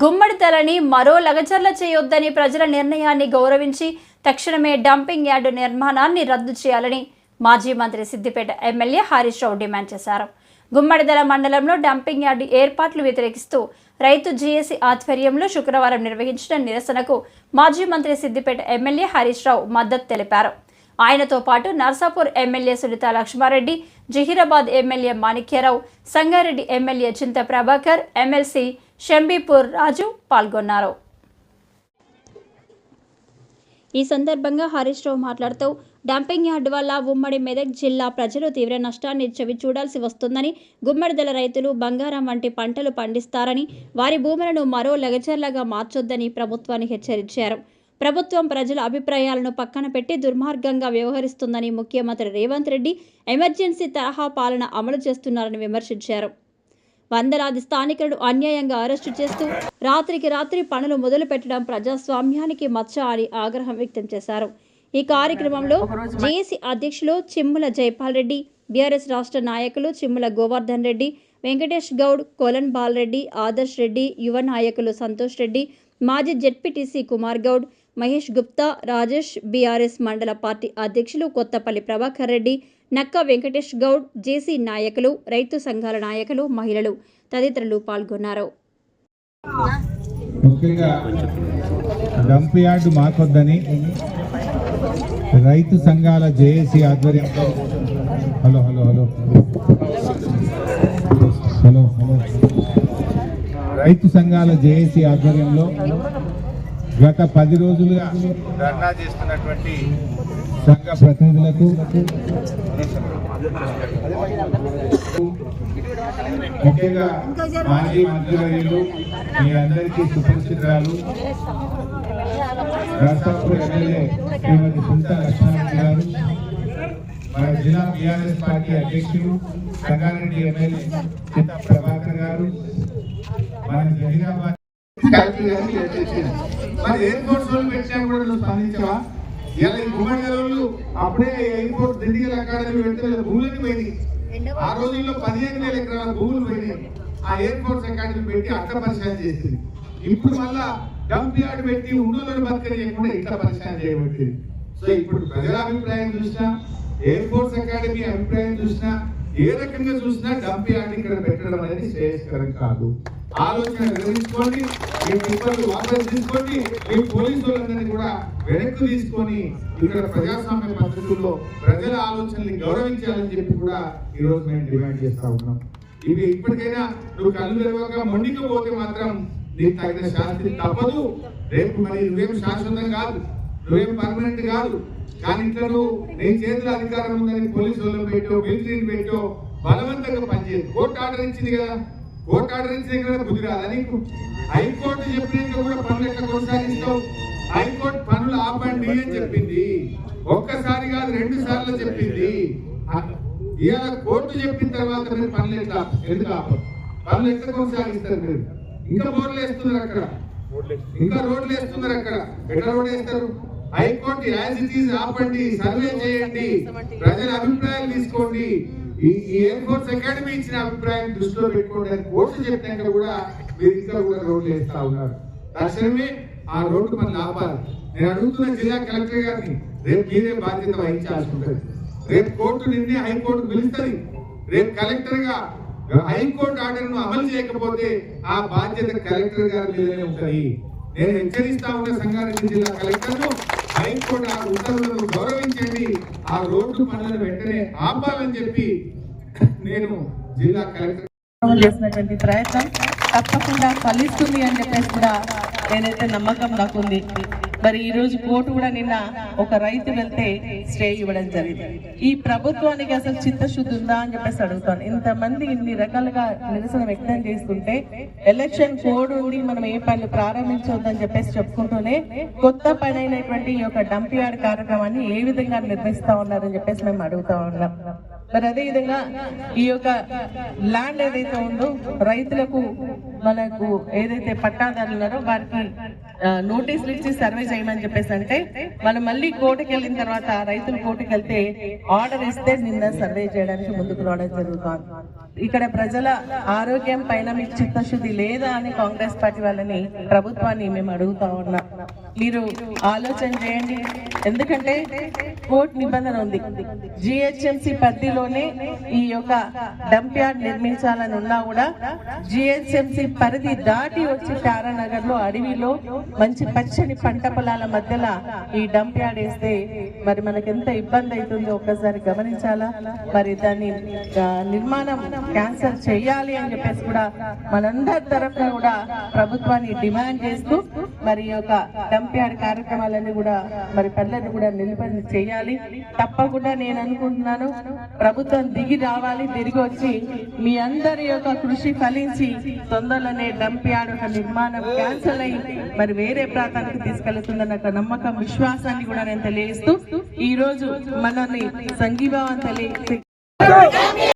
గుమ్మడి ధరని మరో లగచర్ల చేయొద్దని ప్రజల నిర్ణయాన్ని గౌరవించి తక్షణమే డంపింగ్ యార్డు నిర్మాణాన్ని రద్దు చేయాలని మాజీ మంత్రి సిద్దిపేట ఎమ్మెల్యే హరీష్ రావు డిమాండ్ చేశారు. గుమ్మడిదల మండలంలో డంపింగ్ యార్డు ఏర్పాట్లు వ్యతిరేకిస్తూ రైతు జీఎస్సీ ఆధ్వర్యంలో శుక్రవారం నిర్వహించిన నిరసనకు మాజీ మంత్రి సిద్దిపేట ఎమ్మెల్యే హరీష్ రావు మద్దతు తెలిపారు. ఆయనతో పాటు Narsapur MLA Sunitha Laxma Reddy Zaheerabad MLA Manikya Rao Sangareddy MLA Chinta Prabhakar MLC Shambipur రాజు పాల్గొన్నారు. ఈ సందర్భంగా హరీష్ రావు మాట్లాడుతూ డంపింగ్ యార్డు వల్ల ఉమ్మడి మెదక్ జిల్లా ప్రజలు తీవ్ర నష్టాన్ని చవి చూడాల్సి వస్తుందని గుమ్మడిదల రైతులు బంగారం వంటి పంటలు పండిస్తారని వారి భూములను మరో లగచర్లగా మార్చొద్దని ప్రభుత్వాన్ని హెచ్చరించారు. ప్రభుత్వం ప్రజల అభిప్రాయాలను పక్కన పెట్టి దుర్మార్గంగా వ్యవహరిస్తుందని ముఖ్యమంత్రి రేవంత్ రెడ్డి ఎమర్జెన్సీ తరహా పాలన అమలు చేస్తున్నారని విమర్శించారు. వందలాది స్థానికులను అన్యాయంగా అరెస్టు చేస్తూ రాత్రికి రాత్రి పనులు మొదలు పెట్టడం ప్రజాస్వామ్యానికి మచ్చ అని ఆగ్రహం వ్యక్తం చేశారు. ఈ కార్యక్రమంలో జేఏసీ అధ్యక్షులు చిమ్ముల జైపాల్ రెడ్డి బీఆర్ఎస్ రాష్ట్ర నాయకులు చిమ్ముల గోవర్ధన్ రెడ్డి వెంకటేష్ గౌడ్ కొలన్ బాలరెడ్డి ఆదర్శ్ రెడ్డి యువ నాయకులు సంతోష్ రెడ్డి మాజీ జెడ్పీటీసీ కుమార్ గౌడ్ మహేష్ గుప్తా రాజేష్ బీఆర్ఎస్ మండల పార్టీ అధ్యక్షులు కొత్తపల్లి ప్రభాకర్ రెడ్డి నక్క వెంకటేష్ గౌడ్ జేసీ నాయకులు రైతు సంఘాల నాయకులు మహిళలు తదితరులు పాల్గొన్నారు. డంప్ యార్డు మాకొద్దని రైతు సంఘాల జేఏసీ ఆధ్వర్యంలో hello hello hello. Hello hello. రైతు సంఘాల జేఏసీ ఆధ్వర్యంలో గత పది రోజులుగా ధర్నా చేస్తున్నటువంటి సంఘ ప్రతినిధులకు ముఖ్యంగా మాజీ మంత్రివర్యులు మీ అందరికీ సుపరిచితురాలు రాష్ట్రపతి ఎమ్మెల్యే శ్రీమతి సుంత లక్ష్మణ్ గారు మన జిల్లా బీఆర్ఎస్ పార్టీ అధ్యక్షులు సంగారెడ్డి ఎమ్మెల్యే ప్రభాకర్ గారు మన జహీరాబాద్ మరి ఎయిర్పోర్ట్స్ వాళ్ళు పెట్టినా కూడా నువ్వు స్పందించవా? ఇలా ఈ అప్పుడే ఎయిర్పోర్ట్ దిండిగల్ అకాడమీ పెడితే వీళ్ళ పోయినాయి. ఆ రోజుల్లో పదిహేను వేల ఎకరాల భూములు పోయినాయి. ఆ ఎయిర్పోర్ట్స్ అకాడమీ పెట్టి అట్ట పరిశీలన చేసింది. ఇప్పుడు మళ్ళా డంప్ యార్డ్ పెట్టి ఉండులను బతకనియకుండా ఇట్లా పరిశీలన చేయబట్టింది. సో ఇప్పుడు ప్రజల అభిప్రాయం చూసినా ఎయిర్పోర్ట్స్ అకాడమీ అభిప్రాయం చూసినా ఏ రకంగా చూసినా డంప్ యార్డ్ ఇక్కడ పెట్టడం అనేది శ్రేయస్కరం కాదు. ఆలోచన నిర్వహించుకోండి మీ పిల్లలు వాపస్ తీసుకోండి మీ పోలీసు కూడా వెనక్కి తీసుకొని ఇక్కడ ప్రజాస్వామ్య పద్ధతుల్లో ప్రజల ఆలోచనల్ని గౌరవించాలని చెప్పి కూడా ఈ రోజు మేము డిమాండ్ చేస్తా ఉన్నాం. ఇవి ఇప్పటికైనా నువ్వు కళ్ళు తెరవక మొండికపోతే మాత్రం నీకు తగిన శాస్తి తప్పదు. రేపు మరి నువ్వేం శాశ్వతం కాదు నువ్వేం పర్మనెంట్ కాదు. కానీ ఇట్లా నువ్వు నేను చేతుల అధికారం ఉందని పోలీసు వాళ్ళని పెట్టో మిలిటరీని పెట్టో బలవంతంగా పనిచేయదు కోర్టు ఆర్డర్ ఇచ్చింది కదా. కోర్టు ఆర్డర్ ఇచ్చిన బుద్ధి రాదా నీకు? హైకోర్టు చెప్పినాక కూడా పనులు ఎక్కడ కొనసాగిస్తావు? హైకోర్టు పనులు ఆపండి అని చెప్పింది. ఒక్కసారి కాదు రెండు సార్లు చెప్పింది. ఇవాళ కోర్టు చెప్పిన తర్వాత మీరు పనులు ఎట్లా ఎందుకు ఆపరు? పనులు ఎట్లా కొనసాగిస్తారు మీరు? ఇంకా బోర్లు వేస్తున్నారు అక్కడ. ఇంకా రోడ్లు వేస్తున్నారు అక్కడ. ఎట్లా రోడ్ వేస్తారు? High court as it is ఆపండి సర్వే చేయండి. ప్రజల అభిప్రాయాలు తీసుకోండి. ఎయిర్ ఫోర్స్ అకాడమీ ఇచ్చిన అభిప్రాయం దృష్టిలో పెట్టుకోవడానికి కోర్సు కోర్టు చెప్పినాక కూడా మీరు ఇంకా కూడా రోడ్లు వేస్తా ఉన్నారు. తక్షణమే ఆ రోడ్డు మన ఆపాలి. నేను అడుగుతున్న జిల్లా కలెక్టర్ గారిని రేపు మీరే బాధ్యత వహించాల్సి ఉంటుంది. రేపు కోర్టు నిన్నే హైకోర్టు పిలుస్తుంది. రేపు కలెక్టర్గా హైకోర్టు ఆర్డర్ను అమలు చేయకపోతే ఆ బాధ్యత కలెక్టర్ గారి మీదనే ఉంటాయి నేను హెచ్చరిస్తా ఉన్న సంగారెడ్డి జిల్లా కలెక్టర్ను హైకోర్టు ఆ ఉత్తర్వులను గౌరవించండి ఆ రోడ్డు పనులను వెంటనే ఆపాలని చెప్పి నేను జిల్లా కలెక్టర్ చేసినటువంటి ప్రయత్నం తప్పకుండా ఫలిస్తుంది అని చెప్పేసి కూడా నేనైతే నమ్మకం నాకు ఉంది మరి ఈ రోజు కోర్టు కూడా నిన్న ఒక రైతు వెళ్తే స్టే ఇవ్వడం జరిగింది. ఈ ప్రభుత్వానికి అసలు చిత్తశుద్ధి ఉందా అని చెప్పేసి అడుగుతాను. ఇంతమంది ఇన్ని రకాలుగా నిరసన వ్యక్తం చేస్తుంటే ఎలక్షన్ కోడ్ ఉండి మనం ఏ పనులు ప్రారంభించవద్దని చెప్పేసి చెప్పుకుంటూనే కొత్త పని అయినటువంటి ఈ యొక్క డంప్ యార్డ్ కార్యక్రమాన్ని ఏ విధంగా నిర్మిస్తా ఉన్నారని చెప్పేసి మేము అడుగుతా ఉన్నాం. మరి అదే విధంగా ఈ యొక్క ల్యాండ్ ఏదైతే ఉందో రైతులకు మనకు ఏదైతే పట్టాదారులు ఉన్నారో వారికి నోటీసులు ఇచ్చి సర్వే చేయమని చెప్పేసి అంటే మనం మళ్ళీ కోర్టుకి వెళ్ళిన తర్వాత రైతులు కోర్టుకి వెళ్తే ఆర్డర్ ఇస్తే నిన్న సర్వే చేయడానికి ముందుకు రావడం జరుగుతుంది. ఇక్కడ ప్రజల ఆరోగ్యం పైన మీకు చిత్తశుద్ధి లేదా అని కాంగ్రెస్ పార్టీ వాళ్ళని ప్రభుత్వాన్ని మేము అడుగుతా ఉన్నాం మీరు ఆలోచన చేయండి. ఎందుకంటే కోర్టు నిబంధన ఉంది. జిహెచ్ఎంసి పరిధిలోనే ఈ యొక్క డంప్ యార్డ్ నిర్మించాలని ఉన్నా కూడా జిహెచ్ఎంసి పరిధి దాటి వచ్చి తారానగర్లో అడవిలో మంచి పచ్చని పంట పొలాల మధ్యలో ఈ డంప్ యార్డ్ వేస్తే మరి మనకి ఎంత ఇబ్బంది అవుతుందో ఒక్కసారి గమనించాలా? మరి దాన్ని నిర్మాణం క్యాన్సల్ చేయాలి అని చెప్పేసి కూడా మనందరి తరఫున కూడా ప్రభుత్వాన్ని డిమాండ్ చేస్తూ మరి యొక్క డంప్ కార్యక్రమాలన్నీ కూడా మరి పనులను కూడా నిలబడి చేయాలి. తప్పకుండా నేను అనుకుంటున్నాను ప్రభుత్వం దిగి రావాలి తిరిగి వచ్చి మీ అందరి యొక్క కృషి ఫలించి తొందరలోనే డంప్ ఒక నిర్మాణం క్యాన్సల్ అయ్యి మరి వేరే ప్రాంతానికి తీసుకెళ్తుందన్న ఒక నమ్మకం విశ్వాసాన్ని కూడా నేను తెలియజేస్తూ ఈ రోజు మనల్ని సంఘీభావం తెలియ